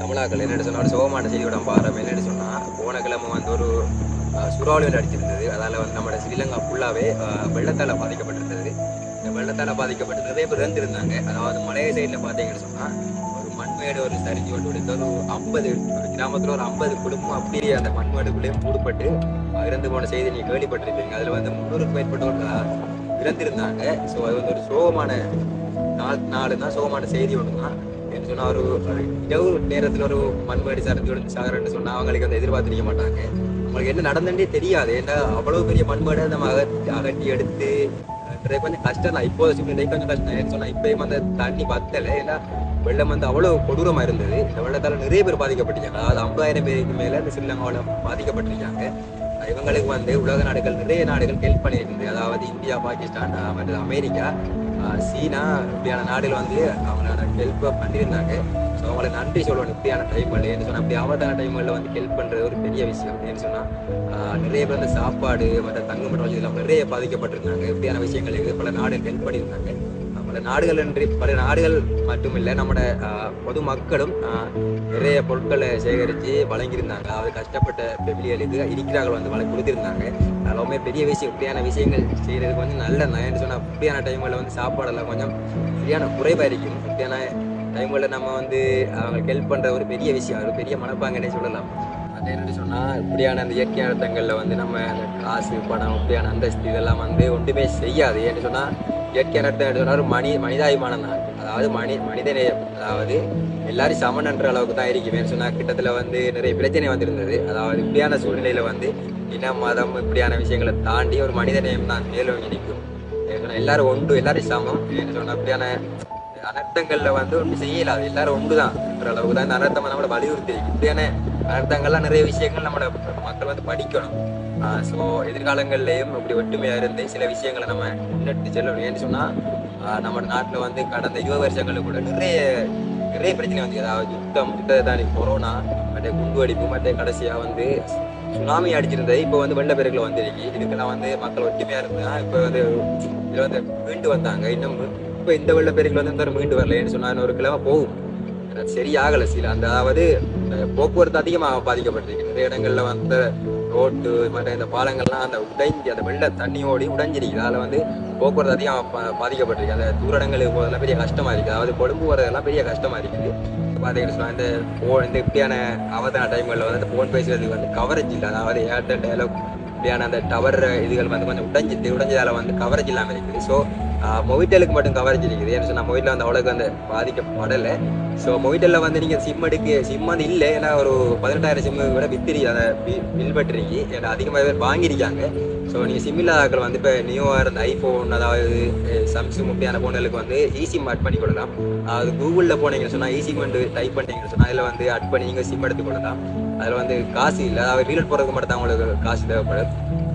தமிழாக்கள் என்ன சொன்னா ஒரு சோகமான செய்தியோட பாரம் என்னென்னு சொன்னா போன கிழமை வந்து ஒரு சுறாவளியில் அடிச்சிருந்தது. அதால வந்து நம்ம ஸ்ரீலங்கா ஃபுல்லாவே வெள்ளத்தால் வெள்ளத்தால பாதிக்கப்பட்டிருந்தது. இந்த வெள்ளத்தால பாதிக்கப்பட்டிருந்ததே நிறைய இறந்திருந்தாங்க. அதாவது மலைய சைடில் பார்த்தீங்கன்னு சொன்னா ஒரு மண்மேடு ஒரு சரிஞ்சு கொண்டு விடுத்த ஒரு ஐம்பது ஒரு கிராமத்துல ஒரு ஐம்பது குடும்பம் அப்படியே அந்த மண்மேடுக்குள்ளேயும் மூடப்பட்டு இறந்து போன செய்தி நீங்க கேள்விப்பட்டிருப்பீங்க. அதுல வந்து முன்னூறுக்கும் மேற்பட்டவர்கள் இறந்திருந்தாங்க. ஸோ அது வந்து ஒரு சோகமான நாள் நாலு தான் சோகமான செய்தி ஒன்று தான் என்ன சொன்னா ஒரு இரவு நேரத்தில் ஒரு மண்படி சரிஞ்சு விழுந்து சாகரன்னு சொன்னா அவங்களுக்கு வந்து எதிர்பார்த்திருக்க மாட்டாங்க. அவங்களுக்கு என்ன நடந்துட்டே தெரியாது. ஏன்னா அவ்வளவு பெரிய மண்மேடை நம்ம அகட்டி அகட்டி எடுத்து ட்ரை பண்ணி கொஞ்சம் கஷ்டம் தான். இப்போ கொஞ்சம் கஷ்டம் என்ன சொன்னா இப்பயும் அந்த தண்ணி பத்தலை. ஏன்னா வெள்ளம் வந்து அவ்வளவு கொடூரமா இருந்தது. இந்த வெள்ளத்தால நிறைய பேர் பாதிக்கப்பட்டிருக்காங்க. அதாவது ஐம்பதாயிரம் பேருக்கு மேல இந்த ஸ்ரீலங்காவில் பாதிக்கப்பட்டிருக்காங்க. இவங்களுக்கு வந்து உலக நாடுகள் நிறைய நாடுகள் ஹெல்ப் பண்ணியிருந்தது அதாவது இந்தியா பாகிஸ்தான் அஹ், அமெரிக்கா. சீனா இப்படியான நாடுகள் வந்து அவங்களோட ஹெல்ப்பாக பண்ணியிருந்தாங்க. ஸோ அவங்களுக்கு நன்றி சொல்லணும். இப்படியான டைம் இல்லைன்னு சொன்னால் அப்படி ஆபத்தான டைம்களில் வந்து ஹெல்ப் பண்ணுறது ஒரு பெரிய விஷயம் அப்படின்னு சொன்னால் நிறைய பேர் வந்து சாப்பாடு மற்ற தங்குமற்ற வசதியில் நிறைய பாதிக்கப்பட்டிருந்தாங்க. இப்படியான விஷயங்கள் பல நாடுகள் ஹெல்ப் பண்ணியிருந்தாங்க. பல நாடுகள் என்று பல நாடுகள் மட்டுமில்லை நம்மளோட பொதுமக்களும் நிறைய பொருட்களை சேகரித்து வழங்கியிருந்தாங்க. அதாவது கஷ்டப்பட்ட பெமிலிகளுக்கு இருக்கிறார்கள் வந்து வழங்கி கொடுத்துருந்தாங்க. எல்லாமே பெரிய விஷயம் இப்படியான விஷயங்கள் செய்கிறதுக்கு வந்து நல்ல நான் சொன்னால் இப்படியான டைம்களில் வந்து சாப்பாடெல்லாம் கொஞ்சம் சரியான குறைவாக இருக்கும் இப்படியான டைம்களில் நம்ம வந்து அவங்களுக்கு ஹெல்ப் பண்ணுற ஒரு பெரிய விஷயம் ஒரு பெரிய மனப்பாங்கன்னே சொல்லலாம். அது என்னென்னு சொன்னால் இப்படியான அந்த இயற்கை அழுத்தங்களில் வந்து நம்ம அந்த காசு பணம் இப்படியான அந்தஸ்து இதெல்லாம் வந்து ஒன்றுமே செய்யாது. ஏன்னு சொன்னால் இயற்கை நடத்த சொன்னால் ஒரு மனி மனிதாபிமானம் தான். அதாவது மனி மனிதநேயம் அதாவது எல்லாரும் சமன்ன்ற அளவுக்கு தான் இருக்குமே சொன்னால் கிட்டத்தில் வந்து நிறைய பிரச்சனை வந்திருந்தது. அதாவது இப்படியான சூழ்நிலையில் வந்து இனம் மதம் இப்படியான விஷயங்களை தாண்டி ஒரு மனிதநேயம் தான் மேலோங்கி நிற்கும். எல்லாரும் ஒன்று எல்லாரும் சமம். சொன்னால் அப்படியான அனர்த்தங்கள்ல வந்து ஒன்றும் செய்யலாது எல்லாரும் ஒன்று தான் அளவுக்கு தான் இந்த அனர்த்தம் நம்மளை வலியுறுத்தி இப்படியான அனர்த்தங்கள்லாம் நிறைய விஷயங்கள் நம்மளோட மக்கள் வந்து படிக்கணும். ஸோ எதிர்காலங்கள்லையும் இப்படி ஒற்றுமையா இருந்து சில விஷயங்களை நம்ம முன்னெடுத்து செல்லணும். ஏன்னு சொன்னா நம்ம நாட்டில் வந்து கடந்த இருபது வருஷங்களுக்கு கூட நிறைய நிறைய பிரச்சனை வந்து அதாவது யுத்தம் யுத்தத்தை தாண்டி கொரோனா மற்ற குண்டுவெடிப்பு மற்ற கடைசியா வந்து சுனாமி அடிச்சிருந்தது. இப்போ வந்து வெள்ளப்பெருக்கில் வந்துருக்கு இதுக்கெல்லாம் வந்து மக்கள் ஒற்றுமையா இருந்தா இப்போ வந்து இதுல வந்து மீண்டு வந்தாங்க. இன்னும் இப்போ இந்த வெள்ளப்பெருக்கில் வந்து இந்த மீண்டு வரலன்னு சொன்னால் ஒரு கிழமை போகும். சரியாகல சில. அந்த அதாவது போக்குவரத்து அதிகமாக பாதிக்கப்பட்டிருக்கு நிறைய இடங்கள்ல வந்து ரோட்டு மற்ற இந்த பாலங்கள்லாம் அந்த உடைஞ்சி அந்த வெள்ள தண்ணி ஓடி உடைஞ்சிருக்கு அதில் வந்து போக்குவரத்து அதிகமாக பாதிக்கப்பட்டிருக்கு. அந்த தூரடங்களுக்கு போகிறதெல்லாம் பெரிய கஷ்டமா இருக்குது. அதாவது கொழும்பு வரதெல்லாம் பெரிய கஷ்டமா இருக்குது. பார்த்தீங்கன்னு சொன்னா இந்த போ இந்த இப்படியான அவதான டைம்களில் வந்து இந்த ஃபோன் பேசுறதுக்கு வந்து கவரேஜ் இல்லை அதாவது ஏர்டெல் டயலாக் இப்படியான அந்த டவர் இதுகள் வந்து கொஞ்சம் உடைஞ்சிட்டு உடைஞ்சதால் வந்து கவரேஜ் இல்லாமல் இருக்குது. ஸோ மொவிட்டலுக்கு மட்டும் கவரேஜ் இருக்குது. ஏன்னு சொன்னால் மொவிட்டில் வந்து அவ்வளோக்கு வந்து பாதிக்கப்படலை. ஸோ மொவிட்டலில் வந்து நீங்கள் சிம் எடுக்க சிம் வந்து இல்லை. ஏன்னா ஒரு பதினெட்டாயிரம் சிம்மு விட வித்திரி அதை பில் பட்டிருக்கு ஏன்னா அதிகமாக பேர் வாங்கியிருக்காங்க. ஸோ நீங்கள் சிம் இல்லாதாக்கள் வந்து இப்போ நியூவாக இருந்த ஐஃபோன் அதாவது சம்சங் இப்படியான ஃபோன்களுக்கு வந்து ஈஸி ஆட் பண்ணி கொள்ளலாம் அது கூகுளில் போனீங்கன்னு சொன்னால் ஈஸி வந்து டைப் பண்ணீங்கன்னு சொன்னால் அதில் வந்து ஆட் பண்ணி நீங்கள் சிம் எடுத்து கொள்ளலாம் அதில் வந்து காசு இல்லை. அதாவது ரீலட் போகிறதுக்கு மட்டும் தான் உங்களுக்கு காசு தேவைப்படும்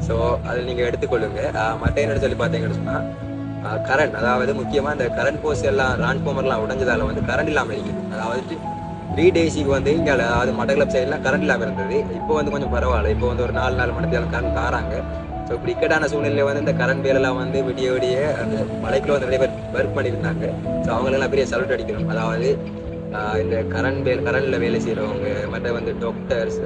ஸோ அதில் நீங்கள் எடுத்துக்கொள்ளுங்க. மற்ற என்ன சொல்லி பார்த்தீங்கன்னு சொன்னால் கரண்ட் அதாவது முக்கியமாக இந்த கரண்ட் போஸ் எல்லாம் டிரான்ஸ்ஃபார்மர்லாம் உடஞ்சதால வந்து கரண்ட் இல்லாமல் இருக்குது அதாவது த்ரீ டேஸுக்கு வந்து இங்கே அதாவது மட்டக்களப் சைட்லாம் கரண்ட் இல்லாமல் இருந்தது. இப்போ வந்து கொஞ்சம் பரவாயில்ல. இப்போ வந்து ஒரு நாலு நாலு மணி நேரம் கரண்ட் தாராங்க. ஸோ இப்படி இக்கட்டான சூழ்நிலையில் வந்து இந்த கரண்ட் வேலெல்லாம் வந்து விடிய விடிய அந்த மலைக்குள்ள வந்து நிறைய பேர் ஒர்க் பண்ணியிருந்தாங்க ஸோ அவங்களெல்லாம் பெரிய சல்யூட் அடிக்கணும் அதாவது இந்த கரண்ட் வேல் கரண்டில் வேலை செய்கிறவங்க மற்ற வந்து டாக்டர்ஸ்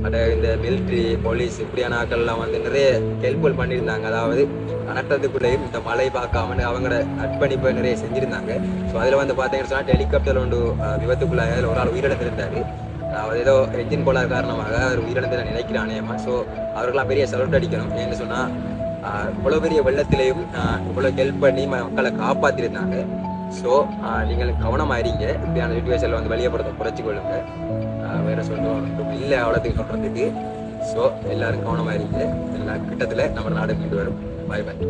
மற்ற இந்த மிலிட்ரி போலீஸ் இப்படியான ஆட்கள்லாம் வந்து நிறைய ஹெல்ப்ஃபுல் பண்ணியிருந்தாங்க. அதாவது அனட்டத்துக்குள்ளேயும் இந்த மழை பார்க்காம அவங்களோட அர்ப்பணிப்பை நிறைய செஞ்சுருந்தாங்க. ஸோ அதில் வந்து பார்த்தீங்கன்னு சொன்னால் ஹெலிகாப்டர் ஒன்று விபத்துக்குள்ளே விபத்துக்குள்ளாக அதில் ஒரு ஆள் உயிரிழந்திருந்தார். அவர் ஏதோ என்ஜின் போல காரணமாக அவர் உயிரிழந்து நினைக்கிறானேமா ஸோ அவருக்கெல்லாம் பெரிய சல்யூட் அடிக்கணும். ஏன்னு சொன்னால் இவ்வளோ பெரிய வெள்ளத்திலையும் இவ்வளோ ஹெல்ப் பண்ணி ம- மக்களை காப்பாற்றிருந்தாங்க ஸோ நீங்கள் கவனமாக இருங்க இப்படியான சுச்சுவேஷனில் வந்து வெளியே போகிறத குறைச்சி கொள்ளுங்க. வேற சொல்கிறோம் இல்லை அவ்வளோத்துக்கு சொல்கிறதுக்கு ஸோ எல்லாரும் கவனமாக இருங்க எல்லா கிட்டத்தில் நம்ம நாடு மீண்டு வரும். பாய் பாய்